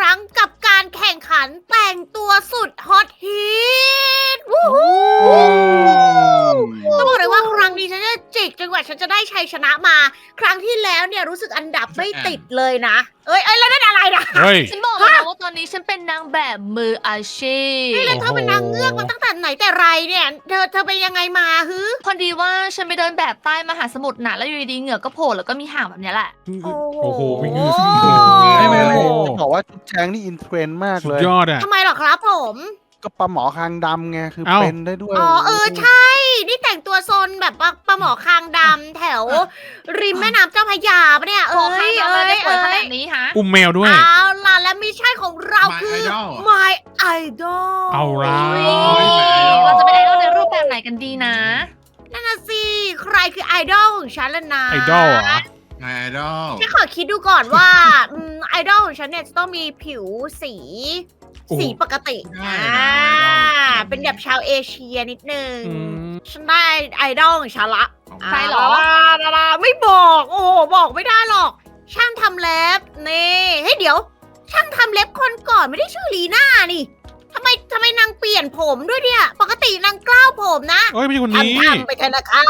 รั้งกับการแข่งขันแต่งตัวสุดฮอตฮิตวู้ฮู้ต้องบอกเลยว่าครั้งนี้ฉันจะจิกจนกว่าฉันจะได้ชัยชนะมา ครั้งที่แล้วเนี่ยรู้สึกอันดับไม่ติดเลยนะ เอ้ยเอ้ยแล้วนั่นอะไรนะเฮ้ย ฉันบอกเลยนะว่าตอนนี้ฉันเป็นนางแบบมืออาชีพ นี่แล้วเธอเป็นนางเงือกมาตั้งแต่ไหนแต่ไรเนี่ย เธอเธอเป็นยังไงมาฮึ พอดีว่าฉันไปเดินแบบใต้มหาสมุทรน่ะแล้วอยู่ดีๆเหงือกก็โผล่แล้วก็มีห่างแบบเนี้ยแหละ โอ้โหมีเงือกไม่ไม่ไม่โอ้โหจะ บอกว่าชุดแจงนี่อินเทรนด์มากสุเลดย ยอดอะ ทำไมเหรอครับผม ก็ปลาหมอคางดำไงคือเอ้า เป็นได้ด้วยอ๋อเออใช่ นี่แต่งตัวโซนแบบปลาปลาหมอคางดำแถว ริมแม่น้ำเจ้าพระยาปะเนี่ยโอ้เอ้ข้างยเราเอ้ได้ยสวยขเอ้นายดนี้ฮะ อุ้มแมวด้วย เอาล่ะและมิชชั่นของเราคือ My Idol My Idol เอาละเฮ้ย เราจะเป็นไอดอลในรูปแบบไหนกันดีนะ นั่นน่ะสิ ใครคือไอดอลของฉันล่ะนะไอดอลเหรอ ไงไอดอล ฉันขอคิดดูก่อนว่าอืมไอดอลของฉันเนี่ยจะต้องมีผิวสี โอ้โหสีปกติได้อ่านะเป็นแบบชาวเอเชียนิดนึง อืม ฉันได้ไอดอลของฉันละใครเหรอาดาราไม่บอก โอ้โหบอกไม่ได้หรอก ช่างทำเล็บนี่เฮ้ยเดี๋ยว ช่างทำเล็บคนก่อนไม่ได้ชื่อลีน่านี่ ทำไมทำไมนางเปลี่ยนผมด้วยเนี่ย ปกตินางกล้าวผมนะเอ้ยไม่ใช่คนนี้ทำทำไปเถอะนะคะ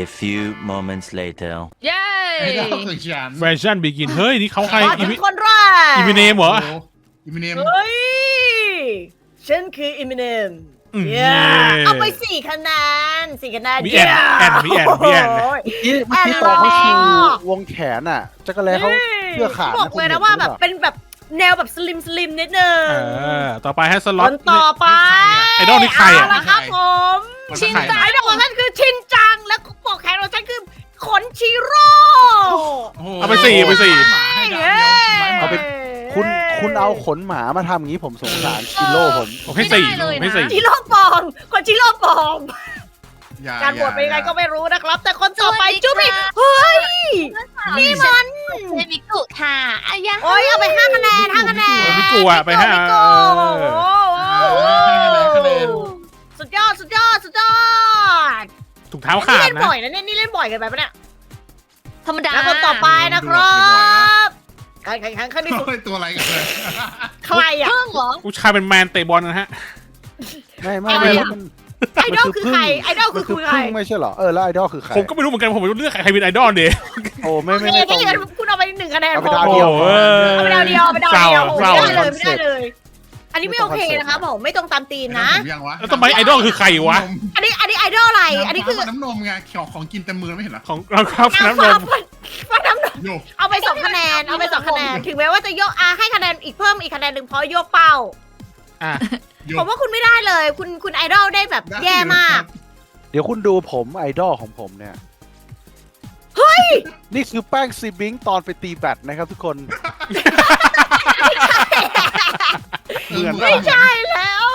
A few moments later. เย้ไอดอลคือฉันแฟชั่นบิกินเฮ้ยนี่เขาใครมาอีถึมิงคนแรกอีมิเนมเหรอ โอิมิเนมเฮ้ย ฉันคืออิมิเนมอืมเย้เอาไปสี่คะแนนสี่คะแนนมีแอนแอนมีแอนมีแอนโอ้ยเมื่อกี้เมื่อกี้ตอนเขาชูวงแขนอะจักรแลเขาเสื้อขาดนะบอกเลยคุณเห็นะนว่าหรือแบบเปล่าเป็นแบบ แนวแบบสลิมสลิมนิดนึงเออต่อไปให้สคล็อต นต่อไปไอดอลนี่ใครอะเาละครับผมชินจัไองดอลของฉันคือชินจัง แล้วปอกแขนของฉันคือขนชิโร่ เอาไปสี่เอาไปสี่ หมาให้ดาวเย้เดียวเอาไป คุณคุณเอาขนหมามาทำอย่างนี้ผมสงสารชิโร่ผม ผมให้สี่ผมให้สี่ชิโร่ปลอมคนชิโร่ปลอม อย่การบวชเป็นยังไงก็ไม่รู้นะครับ แต่คนต่อไปสวัสดีจุ๊บอีกค่ะเฮ้ย นี่มันเซมิกุค่ะอายะโอ้ยเอาไปห้าคะแนนห้าคะแนนมิกุอะไปห้ามิกุเออโอ้โหให้คะแนนคะแนนสุดยอดสุดยอดสุดยอดถุงเท้านี่ขาดเล่นนะบ่อยนะเนี่ยนี่เล่นบ่อยกันไปปะเนี่ยธรรมดาแล้วคนต่อไปนะครับการแข่งขันครั้งที่สุดโอ้ยตัวอะไรกันเลยใครอะเพิ่งเหรอผู้ชายเป็นแมนเตะบอลนะฮะไม่ไม่อะไรไม่อะมัน ไอดอลคือใคร ไอดอลมัคืนอคือคือใคร พึ่งไม่ใช่เหรอ เออแล้วไอดอลคือใคร ผมก็ไม่รู้เหมือนกันผมไม่รู้เลือกใครเป็นไอดอลเดยโอ้ไม่โอไม่เคไม่ตรถ้าง อย่างนั้นคุณเอาไปหนึ่งคะแนนเอาพไปอดาวโอ้เดียวโหเอาไปดาวเดียวเอาไปดาวเดียวเศร้าไม่ได้เลยเศร้าไม่ได้เลย อันนี้ไม่โอเคนะครับผมไม่ตรงตามธีมนะ ผมยังวะแล้วทำไมไอดอลคือใครวะ อันนี้อันนี้ไอดอลอะไร อันนี้คือน้ำนมไงของของกินเต็มมือไม่เห็นเหรอของเราครับนางน้ำนฟ้ามฟันฟันน้ำนมโยเอาไปสองคะแนน เอาไปสองคะแนน ถึงแม้ว่าจะโยกอาให้คะแนนอีกเพิ่มอีกคะแนนหนึ่งเพราะโยกเป้า อะโยผมว่าคุณไม่ได้เลย คุณคุณไอดอลได้แบบแย่มาก เดี๋ยวคุณดูผมไอดอลของผมเนี่ย เฮ้ย นี่คือแป้งซีบิงตอนไปตีแบตนะครับทุกคน เหมือนไม่ใช่แล้ว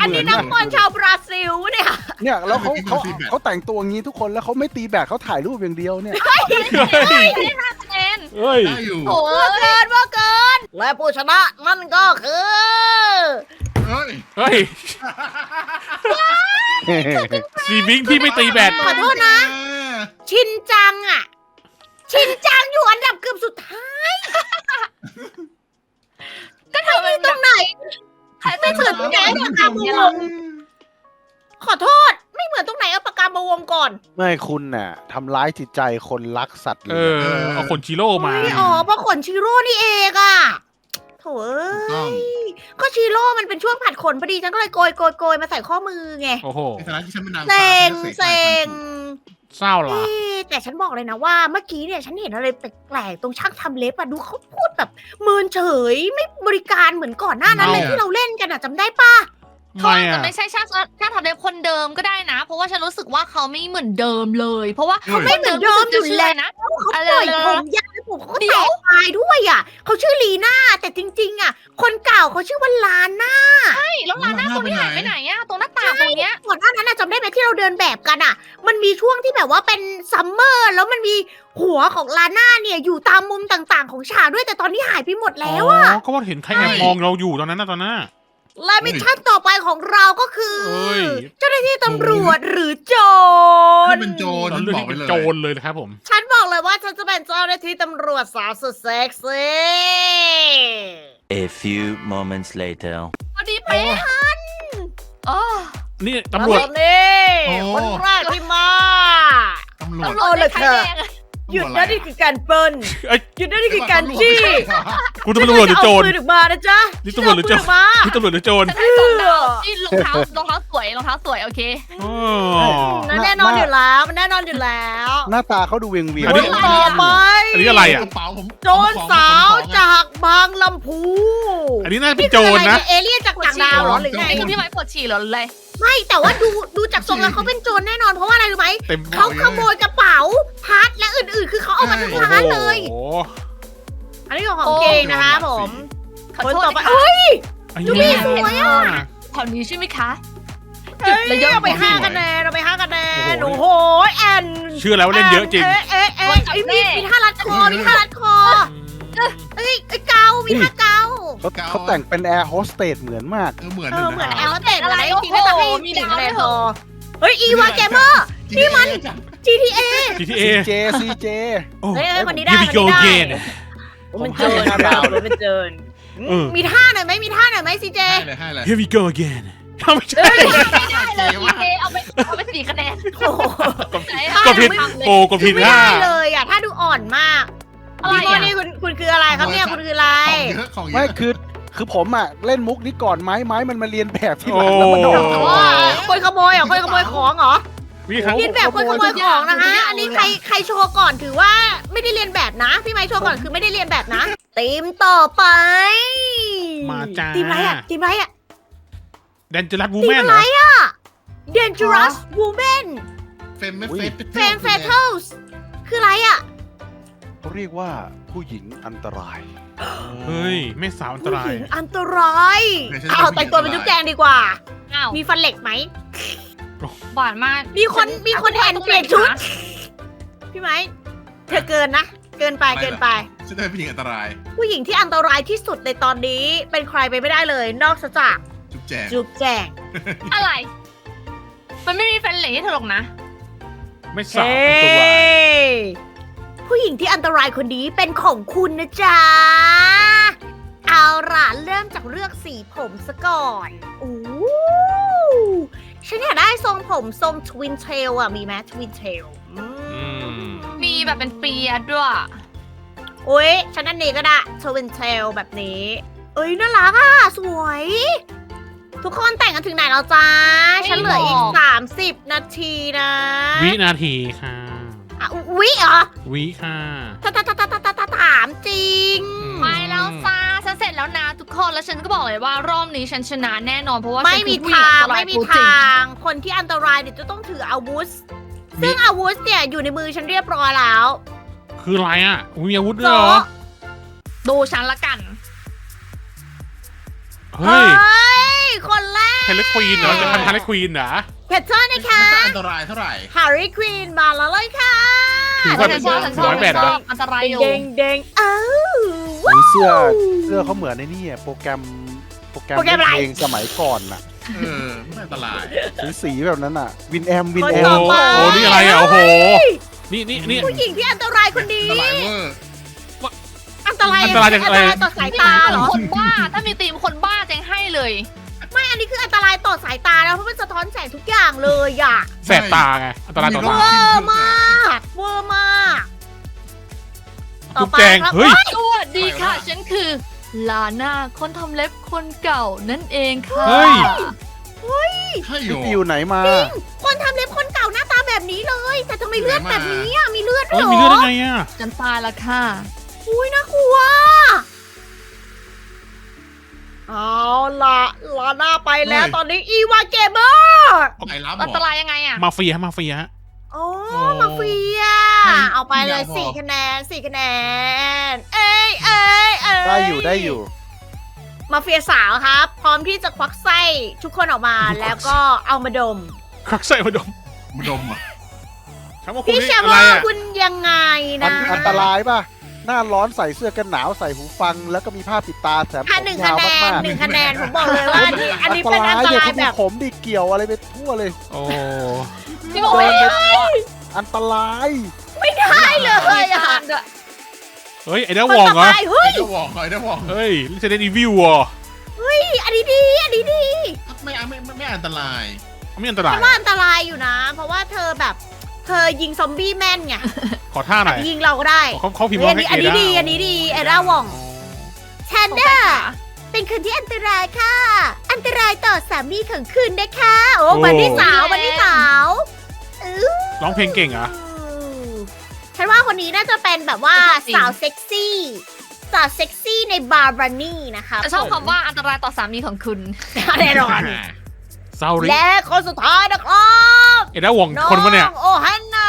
อันนี้เหมืนัอกนบอลชาวบราซิลเนี่ยเนี่ยแล้วเขาเขาเขาแต่งตัวอย่างนี้ทุกคนแล้วเขาไม่ตีแบตเขาถ่ายรูปอย่างเดียวเนี่ยคะแนนเฮ้ย ได้อยู่โอ้เมื่อเกินเมื่อเกิน และผู้ชนะนั่นก็คือ เฮ้ยเฮ้ยซีบิงที่ไม่ตีแบตขอโทษนะ ชินจังอะ ชินจังอยู่อันดับเกือบสุดท้าย ก็ทำเป็นตรงไหนใครเป็นไม่เหมือนแกแกงเนี่ยทำเนี่ยหรอขอโทษ ไม่เหมือนตรงไหนเอาปากกามาวงก่อนไม่คุณน่ะทำร้ายจิตใจคนรักสัตว์เลเอยอเอาคนชิโร่มา เฮ้ยอ๋อเพราะขนชิโร่นี่เองอะโถเอ้ต้อง ยก็ชิโร่มันเป็นช่วงผัดขนพอดีฉันก็เลยโกยโกยโกยมาใส่ข้อมือไงโอ้โหในฐานะที่ฉันเป็นนางเซ็งฟ้าเซ็งเศร้าล่ะ เอ๊ะแต่ฉันบอกเลยนะว่าเมื่อกี้เนี่ยฉันเห็นอะไรแปลกๆตรงช่างทำเล็บอะดูเขาพูดแบบเมินเฉยไม่บริการเหมือนก่อนหน้านั้นเลยเอาที่เราเล่นกันอะจำได้ปะ เขาไม่อาจจะอะไม่ใช่ช่างช่างทำเล็บคนเดิมก็ได้นะ เพราะว่าฉันรู้สึกว่าเขาไม่เหมือนเดิมเลย เพราะว่าเขาไม่เหมือนเดิมอยู่แล้วนะเขาอะไรปล่อยเหรอผมยาวผมเขาก็เดี๋แตยวกปลายด้วยอะเขาชื่อลีน่าแต่จริง ๆอะคนเก่าเขาชื่อว่าลาน่าใช่แล้วร้านหน้าตรงนี้หายไปไหนอะตรงหน้าต่างตรงเนี้ยก่อนหน้านั้นอะจำได้ไหมที่เราเดินแบบกันอะมันมีช่วงที่แบบว่าเป็นซัมเมอร์แล้วมันมีหัวของลาน่าเนี่ยอยู่ตามมุมต่าง ๆ ของฉากด้วยแต่ตอนนี้หายไปหมดแล้วอะอ๋อก็ว่าเห็นใครแอบมองเราอยู่ตอนนั้นนะตอนนั้นน่ะ และมิชชั่นต่อไปของเราก็คือ เอ้ย เจ้าหน้าที่ตำรวจหรือโจรถ้าเป็นโจรตอนฉันเรื่องบอกนี้ไปเป็นเลย โจรเลยนะครับผม ฉันบอกเลยว่าฉันจะเป็นเจ้าหน้าที่ตำรวจสาวสุดเซ็กซี่ A few moments later. พอดีเป๊ะอ๋อ นี่ตำรวจแบบนี้โอ้ คนแรกที่มา ตำรวจ ตำรวจในไทยแดงอะ หยุดนะนี่คือการปล้นเอ้ยหยุดนะนี่คือการจี้กูตำรวจหรือโจรไม่ใช่จะเอาปืนออกมานะจ๊ะนี่ตำรวจหรือโจร ฉันจะเาปืนกมา นี่ตำรวจหรือโจรฉันได้สองดาวนี่รองเท้ารองเท้าสวยรองเท้าสวยโอเค อ๋อ นั่นแน่นอนอยู่แล้วมันแน่นอนอยู่แล้วหน้าตาเขาดูเวียงเวียงอันคนี้นต่อไปอันนี้อะไรอะ กระเป๋าผมโจรสาวจากบางลำพูอันนี้น่าจะเป็นโจรนะเอเลี่ยนจากต่างดาวเหรอหรือไงไอ้คือพี่ไม้ปวดฉี่เหรอหรืออะไร ไม่แต่ว่าดูดูจากทรงแล้วเขาเป็นโจรแน่นอนเพราะว่าอะไรรู้ไหมเต็มเขาขโมยกระเป๋าพัดและอื่นๆ คือเขาเอามาทั้งร้านเลย โอ้โหอันนี้ของของเกงนะคะผมขอคนโทษต่อไปนะคะเอ้ยไอ้ดูดิเหี้ยสวยอะ แถวนี้ใช่ไหมคะเอ้ยระยะเอาไปของห้าพี่คะแนนเอาไปห้าคะแนนโอ้โอ้โหโหแอนเชื่อแล้วว่าเล่นเยอะจริง เอ๊ะเอ๊ะเอ๊ะเอ้ยมีมีท่ารัดคอมีท่ารัดคอ เอ้ยเอ้ยเกามีท่าเกาเขาเขาแต่งเป็นแอร์โฮสเตสเหมือนมาก เออเหมือนเออเหมือนแอลลเตดอะไรจริงๆโอ้น่าโหจะให้มีมีดาวคะแนนด้วยเหรพออเฮ้ยอีวาเกมเมอร์นี่มัน GTA GTA CJ CJ โอ้เฮ้ยเฮ้ยคนนี้ได้ Here we คน go นี้ได้ again มันเจินนะเรามันเจินเออ มีท่าหน่อยไหมมีท่าหน่อยไหมซีเจ ให้เลยให้เลย Here we go again เอาไม่ใช่ไม่ได้เลยพี่เจเอาไปเอาไปสี่คะแนนโอ้โหไหนกดผิดทำเลยโอ้กดผิดไม่ท่าได้เลยอะ ถ้าดูอ่อนมาก อะไรพี่โมอะนี่คุณคุณคืออะไรครับเนี่ยคุณคืออะไร ของเยอะของเยไม่อะคือคือผมอะเล่นมุกนี้ก่อนไหมไม้มันมาเรียนแบบที่หลังโอ้แล้วมันโดนว่าคนขโมยเหรอคนขโมยของเหรอนี่ครับเรียนแบบคนขโมยของนะคะ อันนี้ใครใครโชว์ก่อนถือว่าไม่ได้เรียนแบบนะ พี่ไม้โชว์ก่อนคือไม่ได้เรียนแบบนะทีมต่อไปมาจ้า ทีมอะไรอะทีมอะไรอะแดนจรัสวูทีแมมนอะเหรไรออะ Dangerous Woman เฟมไม่เฟม f a m Fatals คืออะไรอะ เขาเรียกว่าผู้หญิงอันตราย เฮ้ยแม่สาวอันตผู้ราหย ญิงอันตรายเอาแต่งตัวเป็นจุ๊บแจงดีกว่า อ้าวมีฟันเหล็กไหมหวานมากมีคนมีคนแทนเปลี่ยนชุด พี่ไม้เธอเกินนะ เกินไปเกินไป ฉันจะเป็นผู้หญิงอันตราย ผู้หญิงที่อันตรายที่สุดในตอนนี้เป็นใครไปไม่ได้เลย นอกจากจุ๊บแจงจุ๊บแจงอะไร มันไม่มีแฟนเหล่ให้เธอหรอกนะ ไม่สาวอันตราย ผู้หญิงที่อันตรายคนนี้เป็นของคุณนะจ๊ะ เอาล่ะเริ่มจากเลือกสีผมซะก่อนอู้ฉันอยากได้ทรงผมทรงทวินเทลอะมีไหมทวินเทลมมีแบบเป็นเปียด้วย โอ้ยฉันอันนี้ก็ได้ทวินเทลแบบนี้เอ้ยน่ารักอะสวย ทุกคนแต่งกันถึงไหนแล้วจ้า ฉันเหลืออีก30 นาทีนะ วินาทีค่ะ อะวิเหรอวิค่ะถ้าถ้าถ้าถ้าถ้าถ้าถามจริงอืมไปแล้วจ้าฉันเสร็จแล้วนะทุกคนแล้วฉันก็บอกเลยว่ารอบนี้ฉันชนะแน่นอนเพราะว่าไม่ฉันมีคือผู้หญิทางอันตรยไม่มีตัวจริงทาง คนที่อันตรายเนี่ยจะต้องถืออาวุธซึ่งอาวุธเนี่ยอยู่ในมือฉันเรียบร้อยแล้วคืออะไรอะมีอาวุธด้วยเหรอ ดูฉันละกันเฮ้ยย คนแรก เทเลควีนเหรอจะทำเทเลควีนเหรอ เพชรเชอร์นะคะไม่ค่อยอันตรายเท่าไหร่ ฮาร์รี่ควีนมาแล้วเลยค่ะถือฉัว่านจะชอบฉันชอบร้อยแปฉัดนชเหรออบอันตรายอยู่เด้งเด้งๆเอ้าหรือเสื้อเสื้อเขาเหมือนในนี่อะโปรแกรมโปรแกรมโปรแกรมอะไร เพลงสมัยก่อนน่ะเออไม่อันตราย สีสีแบบนั้นอะวินแอมวินคนแอต่โอ้มไปโหนี่อะไรอะโอ้โห นี่นี่นี่ ผู้หญิงที่อันตรายคนนี้ อันตรายเวอร์อันตรายอันตรายจากอันอะไรตรายต่อสายตาเหรอ คนบ้า ถ้ามีตีมคนบ้าแจงให้เลยไม่ อันนี้คืออันตรายต่อสายตาแล้วเพราะมันสะท้อนแสงทุกอย่างเลยอะแสบตาไงอันตรายต่อเวตาอร์มากเวอร์มากต่จุ๊อบไปแจงครับเฮ้ย สวัสดีค่ะ ฉันคือ ลาน่าคนทำเล็บคนเก่านั่นเองค่ะเฮ้ย ใช่โยพี่ฟิวไหนมา คนทำเล็บคนเก่าหน้าตาแบบนี้เลย แต่ทำไมเลือดแบบนี้อะมีเลือดด้เฮ้วยยเหรมีเลือดได้อไงอะ ฉันตายละค่ะอุ้ยน่ากลัว เอาละลาหน้าไปแล้วตอนนี้อีวาเกเบอร์ไอ้รับเหรอันตอรายยังไงอะมาเฟียมาเฟียฮะโอ้โอ้มาเฟียไม่เอาไปเลยไม่เอาสี่คะแนนสี่คะแนน เอ้ยเอ้ยเอ้ยได้อยู่ได้อยู่ มาเฟียสาวครับ พร้อมที่จะควักไส้ทุกคนออกมาแล้วก็เอามาดมครักใส่มาดมมาดมอะถามว่าคุณพี่นี่แชมอะป์ไรว่าอะคุณยังไงอันะนอันตรายป่ะ หน้าร้อนใส่เสื้อกันหนาวใส่หูฟัง แล้วก็มีผ้าปิดตาแถมผค่ะมหนึ่งยาคะวแนนมากหนึ่งคะแนนผมบอกเลยว่าอันนี้ๆอันนี้เป็นอันตเนี่ยรายคุณแบดูบผมดิเกี่ยวอะไรไปทั่วเลย โอ้พี่บอกไม่ได้อันตรายไม่ได้เลยอะเฮ้ยไอ้ด้าคนวองต่อเหรไปอเฮ้ยไอ้เจ้าวองไอ้เจ้าวองเฮ้ยลิเซเดนอีวิวอะอันนี้ดีอันนี้ดีไม่ไม่ไม่ไม่อันตรายไม่อันตรายฉันว่าอันตรายอยู่นะ เพราะว่าเธอแบบเธอยิงซอมบี้แม่นไง ขอท่าหน่อยยิงเราก็ได้เขาเขาพิมพ์เฮ้ยว่าอันนี้ให้อันนี้ดี อันนี้ดี เอด้าว่องแชนของด้าแป้งค่ะเป็นคืนที่อันตรายค่ะ อันตรายต่อสามีของคุณนะคะ โอ้บันนี่สาวบันนี่สาวอื้อร้องเพลงเก่งเหรอะฉันว่าคนนี้น่าจะเป็นแบบว่าจริงสาวเซ็กซี่สาวเซ็กซี่ในบาร์บานี่นะคะจะชอบคำว่าอันตรายต่อสามีของคุณแน่นอนซาริและคนสุดท้ายนะครับ เอด้าวองน้องคนปะเนี่ย โอฮันนา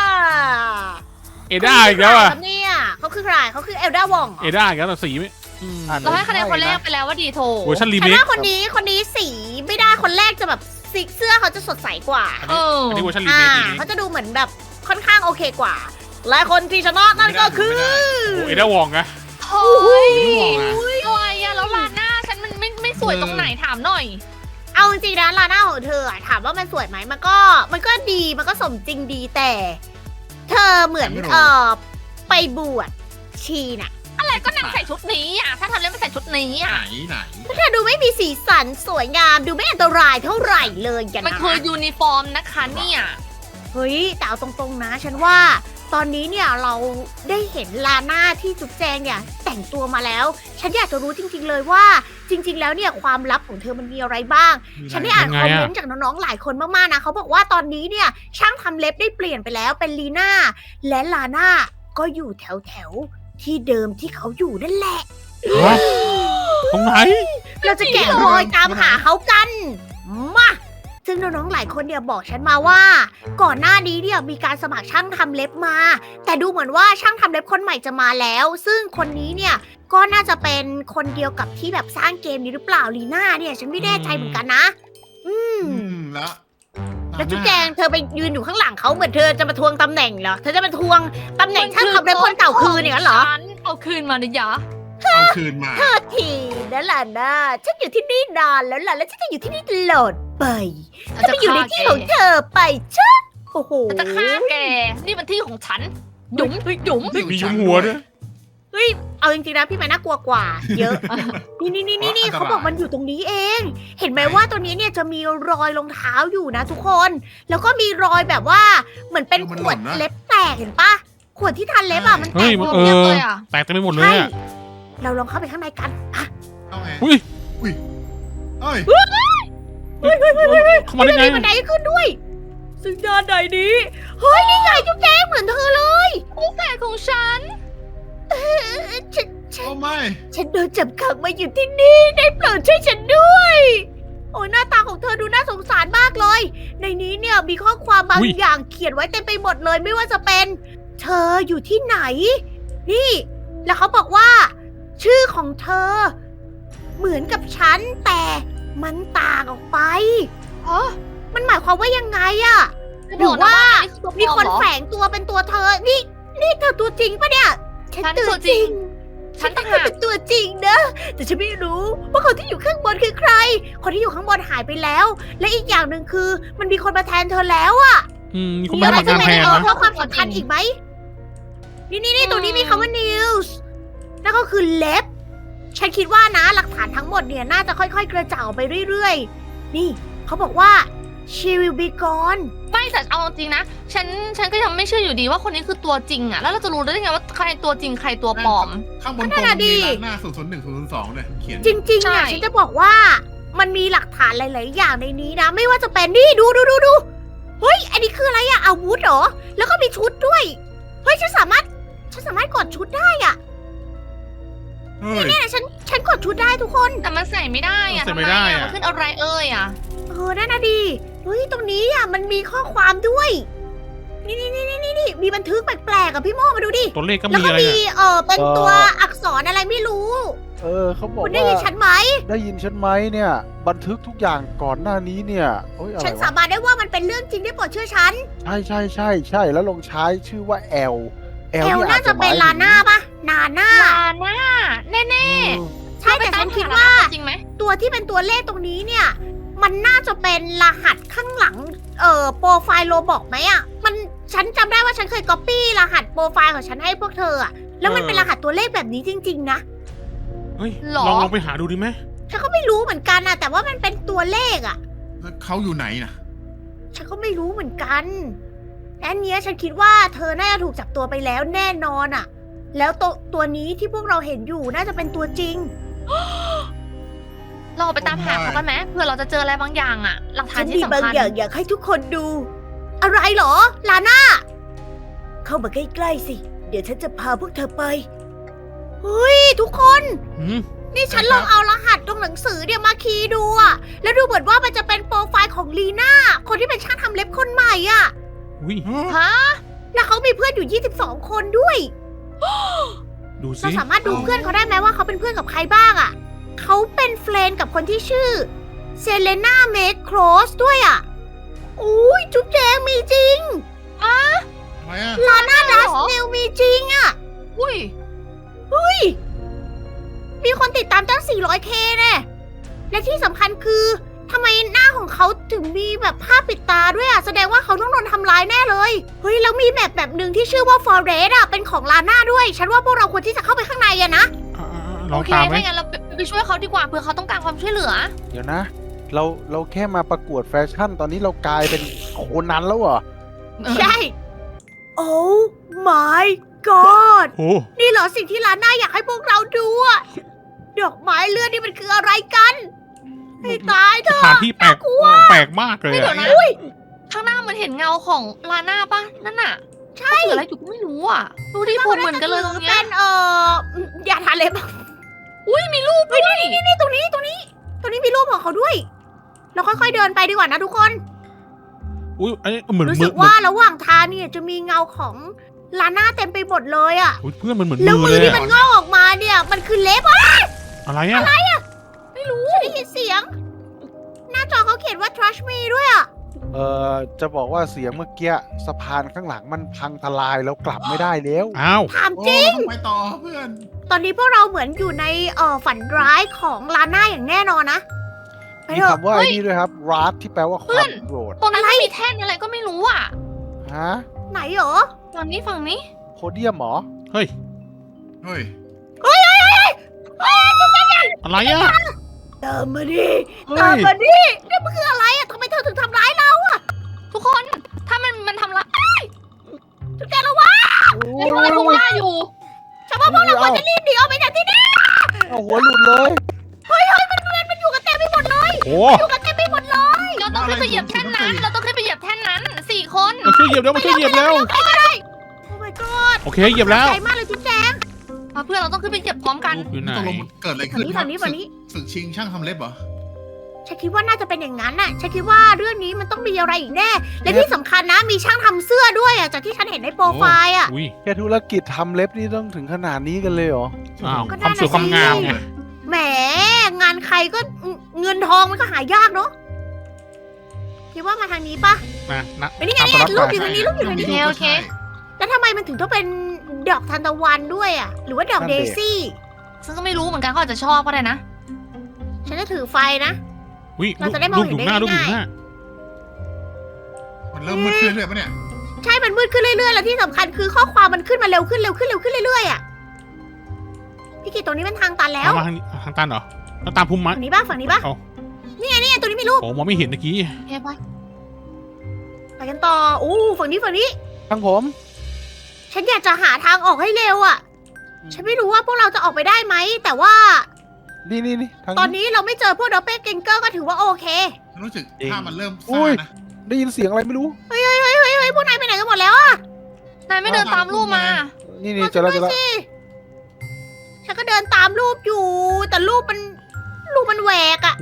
เอด้าอีกแล้วอะเขาคือใครครับเนี่ยเขาคือใครเขาคือเอลดาวองเอด้าอีกแล้วแต่สีไม่อืมอะเราให้คะแนนคนแรกไปแล้วว่าดีโทเวอร์ชันรีฉันเมคว่าคนนี้คนนี้สีไม่ได้คนแรกจะแบบสีเสื้อเขาจะสดใสกว่า เอออันนี้เวอร์ชันรีอ่าเมคดีเขาจะดูเหมือนแบบค่อนข้างโอเคกว่า และคนที่ชนะนั่นก็คือ โอ้เอด้าวองอะเฮ้ยไม่ได้วองอะอะไรอะแล้วลาหน้าฉันมันไม่ไม่สวยตรงไหนถามหน่อย เอาจริงๆนะลาหน้าของเธออะถามว่ามันสวยไหมมันก็มันก็ดีมันก็สมจริงดีแต่ เธอเหมือนเออไปบวชชีน่ะอะไรก็นางใส่ชุดนี้อะ ถ้าทำเล่นไม่ใส่ชุดนี้ไหนอะ ไหนเธอดูไม่มีสีสันสวยงาม ดูไม่อันตรายเท่าไหร่เลยกันมันนะคือยูนิฟอร์มนะคะเนี่ย เฮ้ยแต่เอาตรงๆนะ ฉันว่า ตอนนี้เนี่ยเราได้เห็นลาน่าที่จุ๊บแจงเนี่ยแต่งตัวมาแล้ว ฉันอยากจะรู้จริง ๆ เลยว่า จริง ๆ แล้วเนี่ยความลับของเธอมันมีอะไรบ้าง ฉันได้อ่านคอมเมนต์จากน้องๆหลายคนมากๆนะเขาบอกว่าตอนนี้เนี่ยช่างทำเล็บได้เปลี่ยนไปแล้วเป็นลีน่าและลาน่าก็อยู่แถวๆที่เดิมที่เขาอยู่นั่นแหละ ฮะตรงไหน เราจะแกะรอยตามหาเขากัน มา ซึ่งน้องๆหลายคนเนี่ยบอกฉันมาว่า ก่อนหน้านี้เนี่ยมีการสมัครช่างทำเล็บมา แต่ดูเหมือนว่าช่างทำเล็บคนใหม่จะมาแล้ว ซึ่งคนนี้เนี่ยก็น่าจะเป็นคนเดียวกับที่แบบสร้างเกมนี้หรือเปล่าลีน่าเนี่ย ฉันไม่แน่ใจเหมือนกันนะ อืม อืมแล้วแล้วจุ๊บแจงเธอไปยืนอยู่ข้างหลังเขาเหมือนเธอจะมาทวงตำแหน่งเหรอ เธอจะมาทวงตำแหน่งช่างทำเล็บคนเก่าคืนอย่างนั้นเหรอ ฉันเอาคืนมานะยะ เอาคืนมา โทษทีนั่นแหละนะฉันอยู่ที่นี่นานแล้วล่ะ แล้วฉันจะอยู่ที่นี่ตลอดไปฉันจะจะไปอยู่ในฆ่าที่แกของเธอไปชัดโอ้โหฉันจะฆ่าแก นี่มันที่ของฉัน หยุมหยุมที่ของมีฉัยุนมหัวด้วยเฮ้ย เอาจริงๆนะพี่ไม้น่ากลัวกว่า เยอะ นี่นี่นี่นี่นี่อันตรายเขาบอกมันอยู่ตรงนี้เอง เห็นไหมว่าตัวนี้เนี่ยจะมีรอยรองเท้าอยู่นะทุกคน แล้วก็มีรอยแบบว่าเหมือนเป็นเออมันขหล่วดนนะเล็บแตกเห็นปะขวดที่ทันเล็บอะมันแตเฮ้ยกมันหมดเอเรียบอเลยอะแตกเต็มไปหมดเลยใช่อะ เราลองเข้าไปข้างในกันอะเอาไงอุ้ยเอ้ยเข้ามาได้ไงมีบันไดขึ้นด้วย ซึ่งด้านใดนี้ เฮ้ย นี่ไงจุ๊บแจ๊งเหมือนเธอเลยคู่แฝดของฉันเออฉันฉัน โอ้ไม่ฉันโดนจับขังมาอยู่ที่นี่ ได้โปรดช่วยฉันด้วย โอ้ยหน้าตาของเธอดูน่าสงสารมากเลย ในนี้เนี่ยมีข้อความบางอุ๊ย อย่างเขียนไว้เต็มไปหมดเลยไม่ว่าจะเป็น เธออยู่ที่ไหน นี่ แล้วเขาบอกว่า ชื่อของเธอ เหมือนกับฉันแต่มันต่างออกไป อ๋อมันหมายความว่ายังไงอะหรือว่ามีคนแฝงตัวเป็นตัวเธอ นี่นี่เธอตัวจริงปะเนี่ยฉันตัวจริง ฉัฉันนต่าต้องงหาก เป็นตัวจริงนะ แต่ฉันไม่รู้ว่าคนที่อยู่ข้างบนคือใคร คนที่อยู่ข้างบนหายไปแล้ว และอีกอย่างหนึ่งคือ มันมีคนมาแทนเธอแล้วอะอืมมีคนมีมาอะไรทำจะงานเป็นแทนเออนะเพิ่มความสำคัญอีกไหม นี่นี่นี่ตรงนี้มีคำว่า news นั่นก็คือเล็บ ฉันคิดว่านะหลักฐานทั้งหมดเนี่ยน่าจะค่อยๆ กระเจ่างไปเรื่อยๆ นี่ เขาบอกว่า she will be gone ไม่แต่เอาจริงนะ ฉันฉันก็ยังไม่เชื่ออยู่ดีว่าคนนี้คือตัวจริงอะแล้วเราจะรู้ได้ไงว่าใครตัวจริงใครตัวปลอม ข้างบนก็ตนั่รงนน่ะดิมีร้านหน้าศูนย์ศูนย์หนึ่งศูนย์ศูนย์สองเนี่ยเขียนจริงๆใช่อะฉันจะบอกว่ามันมีหลักฐานหลาย ๆ อย่างในนี้นะ ไม่ว่าจะเป็นนี่ดูดูดูดูเฮ้ย อันนี้คืออะไรอะอาวุธเหรอ แล้วก็มีชุดด้วย เฮ้ย ฉันสามารถ ฉันสามารถกดชุดได้อะ เฮ้ยเนี่ยฉันฉันกดชุดได้ทุกคน แต่มันใส่ไม่ได้อะใส่ทำไม่ไมได้อะอะมันขึ้นอะไรเอ่ยอะเออนั่นนะดีเฮ้ยตรงนี้อะมันมีข้อความด้วย นี่นี่นี่นี่นี่มีบันทึกแปลกๆกับพี่โมมาดูดิ ตัวเลขก็แล้วมีก็อะไรมีอะเออเป็นตัวอักษรอะไรไม่รู้ เออเขาบอกคุณได้ว่ายินฉันไหม ได้ยินฉันไหมเนี่ย บันทึกทุกอย่างก่อนหน้านี้เนี่ยโอ้ยอะไรฉันวะสาบานได้ว่ามันเป็นเรื่องจริงได้โปรดเชื่อฉัน ใช่ใช่ใช่ใช่แล้วลงใช้ชื่อว่าแอล แอเอลลนี่น่าอาจจะจะหเป็นมายลาถึงน่าปะนาน่า ลาหน้าแน่เออใช่แต่ฉันคิดว่า จริงไหมตัวที่เป็นตัวเลขตรงนี้เนี่ย มันน่าจะเป็นรหัสข้างหลัง เอ่อโปรไฟล์โลบอกไหมอะมันฉันจำได้ว่าฉันเคยก๊อปปี้รหัสโปรไฟล์ของฉันให้พวกเธออะแล้วมันเออเป็นรหัสตัวเลขแบบนี้จริง ๆ นะ เฮ้ยหรอลองลองไปหาดูดีไหมฉันก็ไม่รู้เหมือนกันนะแต่ว่ามันเป็นตัวเลขอะ แล้วเขาอยู่ไหนนะฉันก็ไม่รู้เหมือนกัน และอันเนี้ยฉันคิดว่าเธอน่าจะถูกจับตัวไปแล้วแน่นอนอะแล้วตัวตัวนี้ที่พวกเราเห็นอยู่น่าจะเป็นตัวจริง เราไปตามหาเขากันไหมเผื่อเราจะเจออะไรบางอย่างอะหลักฐาฉันนที่มีบางสำคัญอย่างอยากให้ทุกคนดู อะไรเหรอ ลาน่า เข้ามาใกล้ๆสิ เดี๋ยวฉันจะพาพวกเธอไปเฮ้ยทุกคน หืม นี่ฉันลองเอารหัสตรงหนังสือเนี่ยมาคีย์ดูอะแล้วดูเหมือนว่ามันจะเป็นโปรไฟล์ของลีน่า คนที่เป็นช่างทำเล็บคนใหม่อะ อุ้ยฮะแล้วเขามีเพื่อนอยู่ 22 คนด้วย ดูสิเราสามารถดูเพื่อนเขาได้ไหมว่าเขาเป็นเพื่อนกับใครบ้างอะเขาเป็นเฟรนด์กับคนที่ชื่อเซเลนาเมดโครสด้วยอะอุ้ยจุ๊บแจงมีจริงอะไรอะลาน่าดัสเหรอเนลมีจริงอะอุ้ย มีคนติดตามตั้ง 400k แน่และที่สำคัญคือ ทำไมหน้าของเขาถึงมีแบบผ้าปิดตาด้วยอะแสดงว่าเขาต้องโดนทำร้ายแน่เลย เฮ้ย แล้วมีแมปแบบหนึ่งที่ชื่อว่า Forest อะเป็นของลาน่าด้วย ฉันว่าพวกเราควรที่จะเข้าไปข้างในอะนะ อ่าๆๆลโอองเค ตามไหมถ้างั้นเราไปไปช่วยเขาดีกว่าเผื่อเขาต้องการความช่วยเหลือ เดี๋ยวนะ เราเราแค่มาประกวดแฟชั่น ตอนนี้เรากลายเป็นโคนันแล้วเหรอ ใช่ Oh my god โอ้นี่เหรอสิ่งที่ลาน่าอยากให้พวกเราดูอะดอกไม้เลือดนี่มันคืออะไรกัน ให้ตายเถสอะถานที่แปลกแปลกมากเลยไม่เดี๋อะยวนะข้างหน้ามันเห็นเงาของลาน่าปะนั่นน่ะใช่เหลืออะไรอยู่ก็ไม่รู้อะดูที่ผมเหมือนกันเลยตรงเนี้เป็ยนเอ่ออย่าทานเล็บอุ้ยมีรูปด้วยนี่นี่ตรงนี้ตรงนี้ ตรงนี้มีรูปของเขาด้วย เราค่อยๆเดินไปดีกว่านะทุกคน อุ้ยอันนี้เหมือนรู้มืสึอกเหมืว่าอนระหว่างทางเนี่ยจะมีเงาของลาน่าเต็มไปหมดเลยอะอุ๊ยเพื่อนมันเหมือนแล้วมืมืออเลยที่อะมันงอกออกมาเนี่ย มันคือเล็บอะอะไรอะไม่รู้ฉันได้ ยินเสียง หน้าจอเขาเขียนว่า trust me ด้วยอะเอ่อจะบอกว่าเสียงเมื่อกี้สะพานข้างหลังมันพังทลายแล้วกลับไม่ได้แล้ว อ้าวถามโอ้จริงต้องไปต่อเพื่อน ตอนนี้พวกเราเหมือนอยู่ในเอ่อฝันร้ายของลาน่าอย่างแน่นอนนะไปมีเถอะคำว่าไอ้นี่ด้วยครับรัดที่แปลว่าความโกรธตรงนั้นมันมีแท่นอะไรก็ไม่รู้อะ ฮะไหนเหรอฝั่งนี้ฝั่งนี้โพเดียมเหรอเฮ้ยเฮ้ย อะไรอะ ตามมาดิเฮ้ตามยมาดินี่มันคืออะไรอะทำไมเธอถึงทำร้ายเราอะทุกคนถ้ามันมันทำร้ายจุดแกระวังไอ้พวกอะไรพวกล่าอยู่ฉันว่าพวกเราควรจะรีบหนีออกไปจากที่นี่เอาหัวหลุดเลยเฮ้ยเฮ้ยมันมันมันอยู่กันเต็มไปหมดเลยโอ้อยู่กันเต็มไปหมดเลยเราต้องขึ้นไปเหยียบแท่นนั้น เราต้องขึ้นไปเหยียบแท่นนั้นสี่คนมาช่วยเหยียบแล้วมาช่วยเหยียบแล้วใครก็ได้โอ้ my god โอเคเหยียบแล้วใจมากเลยจุ๊บแจงมาเพื่อนเราต้องขึ้นไปเหยียบพร้อมกันรูปอยู่ไหนตกลงมันเกิดอะไรฝั่ขึ้งนนี้ฝั่งนี้ฝั่งนี้ ศึกชิงช่างทำเล็บเหรอ ฉันคิดว่าน่าจะเป็นอย่างนั้นน่ะ ฉันคิดว่าเรื่องนี้มันต้องมีอะไรอีกแน่ และที่สำคัญนะมีช่างทำเสื้อด้วยอะจากที่ฉันเห็นในโปรไฟล์อะ อุ้ยแค่ธุรกิจทำเล็บนี่ต้องถึงขนาดนี้กันเลยเหรอ อ้าวก็ความสวยน่าจะความงามใช่ไง แหมงานใครก็เงินทองมันก็หายากเนาะคิดว่ามาทางนี้ปะนะนะไปนี่ไงตามนี่ไงสรูล็ปอตอยู่ทางนี้รูปอยู่ทางนี้โอเคโอเค แล้วทำไมมันถึงต้องเป็นดอกทานตะวันด้วยอะ หรือว่าดอกนั่นเดดิ ซี่ซึ่งก็ไม่รู้เหมือนกันเขาอาจจะชอบก็ได้นะ ฉันจะถือไฟนะอุ้ยเราจะได้มองรูปเห็อนยู่ได้หน้ารูปอยู่ง่าย หน้ามันเริ่มมืดขึ้นเรื่อยๆปะเนี่ย ใช่ มันมืดขึ้นเรื่อยๆ แล้วที่สำคัญคือข้อความมันขึ้นมาเร็วขึ้นเร็วขึ้นเร็วขึ้นเรื่อยๆอะ พี่กิตตรงนี้มันทางตันแล้วเอามาทางนี้ทางตันเหรอแล้วตามพุ่มไม้ฝั่งนี้ป่ะฝั่งนี้ป่ะเอานี่ไงนี่ไงตรงนี้มีรูป โอ้มองไม่เห็นตะกี้เฮ้ยไปไปกันต่ออู้ฝั่งนี้ฝั่งนี้ ทางผม ฉันอยากจะหาทางออกให้เร็วอะ ฉันไม่รู้ว่าพวกเราจะออกไปได้ไหม แต่ว่า นี่นี่นี่ทางตอนนี้เราไม่เจอพวกดอปเปอร์เกงเกอร์ก็ถือว่าโอเครู้สึกเองถ้ามันเริ่มอุ้ซ่ายนะได้ยินเสียงอะไรไม่รู้เฮ้ยเฮ้ยเฮ้ยเฮ้ยเฮ้ยพวกนายไปไหนกันหมดแล้วอะนายไม่เดินตามรูปมา นี่นี่เจอแล้วเจอแล้วสิฉันก็เดินตามรูปอยู่ แต่รูปมันรูปมันแหวกอะ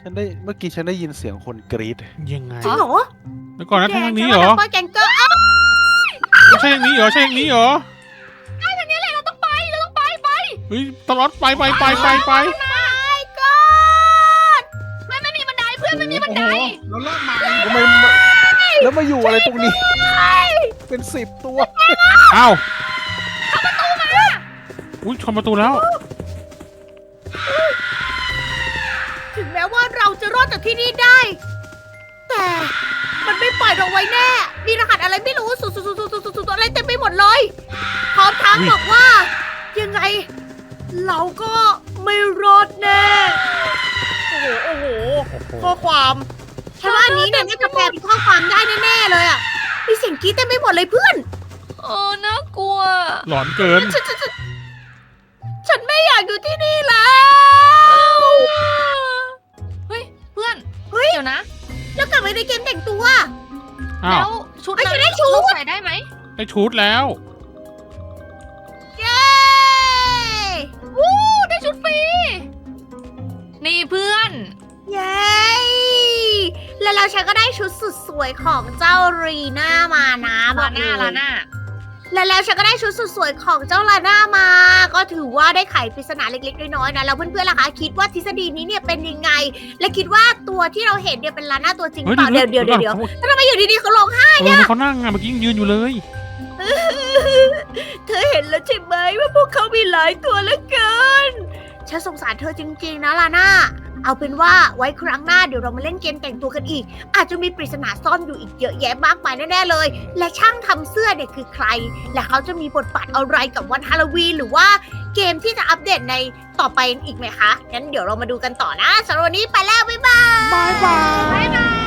ฉันได้เมื่อกี้ฉันได้ยินเสียงคนกรีดยังไงจริงเหรอแล้วก่อนนะทางนี้แกเหรอ ฉัว่าดอปเปอร์เกงเกอร์อ้าวใช่ทางนี้เหรอใช่ทางนี้เหรอ เฮ้ยตลอดไปไปไปไปไป my god ไม่ไม่มีบันไดเพื่อนไม่มีบันไดเราเริ่มมาทำไมมันแล้วมาอยู่อะไรตรงนี้ เป็นสิบตัวอ้าวอุ้ยชนประตูแล้ว ถึงแม้ว่าเราจะรอดจากที่นี่ได้ แต่มันไม่ปล่อยเราไว้แน่ มีรหัสอะไรไม่รู้สุดๆๆๆๆๆอะไรเต็มไปหมดเลยพร้อมทั้งช้างบอกว่า ยังไง เราก็ไม่รอดแน่ โอ้โห โอ้โห ข้อความฉันว่าอันนี้เนี่ยน่าจะแปลเป็นข้อความได้แน่ๆเลยอะ มีเสียงกรี๊ดเต็มไปหมดเลยเพื่อน เออน่ากลัว หลอนเกิน ฉันฉันฉันฉันไม่อยากอยู่ที่นี่แล้ว เฮ้ย เพื่อนเฮ้ย เดี๋ยวนะ แล้วกลับไปในเกมแต่งตัว อ้าแล้ววชุดเอ้ยนั้นฉันได้ชุด เราใส่ได้ไหม ได้ชุดแล้ว ได้ชุดฟรีนี่เพื่อน เย้ แล้วเราฉันก็ได้ชุดสุดสวยของเจ้ารีน่ามานะบลาอกหน้าเลยลาหน้าแล้วแล้วฉันก็ได้ชุดสุดสวยของเจ้าลาน่ามา ก็ถือว่าได้ไขปริศนาเล็กๆน้อยๆนะ แล้วเพื่อนๆล่ะคะคิดว่าทฤษฎีนี้เนี่ยเป็นยังไง และคิดว่าตัวที่เราเห็นเนี่ยเป็นลาน่าตัวจริงหรือเปล่าเดี๋ยวเดี๋ยวเดี๋ยวเดี๋ยวแล้วทำไมอยู่ดีๆเขาร้องไห้ เออเขานั่งอะเมื่อกี้ยังยืนอยู่เลย เธอเห็นแล้วใช่ไหมว่าพวกเขามีหลายตัวเหลือเกิน ฉันสงสารเธอจริงๆนะลาน่า เอาเป็นว่าไว้ครั้งหน้าเดี๋ยวเรามาเล่นเกมแต่งตัวกันอีก อาจจะมีปริศนาซ่อนอยู่อีกเยอะแยะมากมายแน่ๆเลย และช่างทำเสื้อเนี่ยคือใคร และเขาจะมีบทบาทอะไรกับวันฮาโลวีนหรือว่าเกมที่จะอัปเดตในต่อไปอีกไหมคะงั้นเดี๋ยวเรามาดูกันต่อนะสำหรับวันนี้ไปแล้วบ๊ายบาย บายบาย บ๊ายบาย